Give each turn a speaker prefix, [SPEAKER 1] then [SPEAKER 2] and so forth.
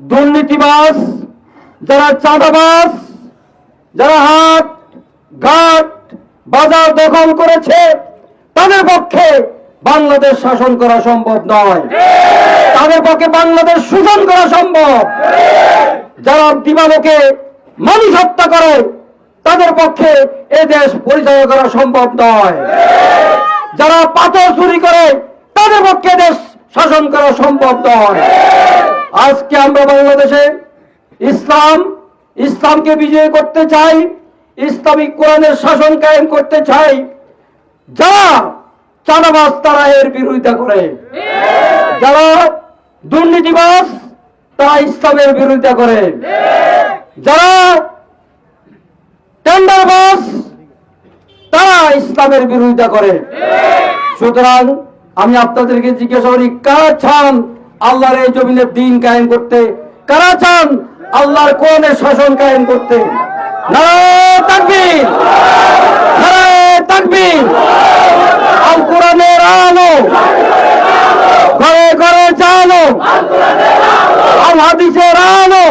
[SPEAKER 1] দুর্নীতিবাস যারা চাঁদাবাস যারা হাট, ঘাট, বাজার দখল করেছে, তাদের পক্ষে বাংলাদেশ শাসন করা সম্ভব নয়। তাদের পক্ষে বাংলাদেশ শোষণ করা সম্ভব। যারা দিবালোকে মানুষ হত্যা করে, তাদের পক্ষে এ দেশ পরিচালনা করা সম্ভব নয়। যারা পাথর চুরি করে, তাদের পক্ষে দেশ শাসন করা সম্ভব নয়। আজকে আমরা বাংলাদেশে ইসলাম, ইসলামকে বিজয় করতে চাই, ইসলামিক কোরআনের শাসন কায়েম করতে চাই যারা চাঁদাবাজ তারা এর বিরোধিতা করে। যারা দুর্নীতিবাজ, তারা ইসলামের বিরোধিতা করে। যারা টেন্ডারবাজ, তারা ইসলামের বিরোধিতা করে। সুতরাং আমি আপনাদেরকে জিজ্ঞাসা করি চান আল্লাহর এই জমিনে দিন কায়েম করতে। কারা চান আল্লাহর কোরআনের শাসন কায়েম করতে? আল আলো।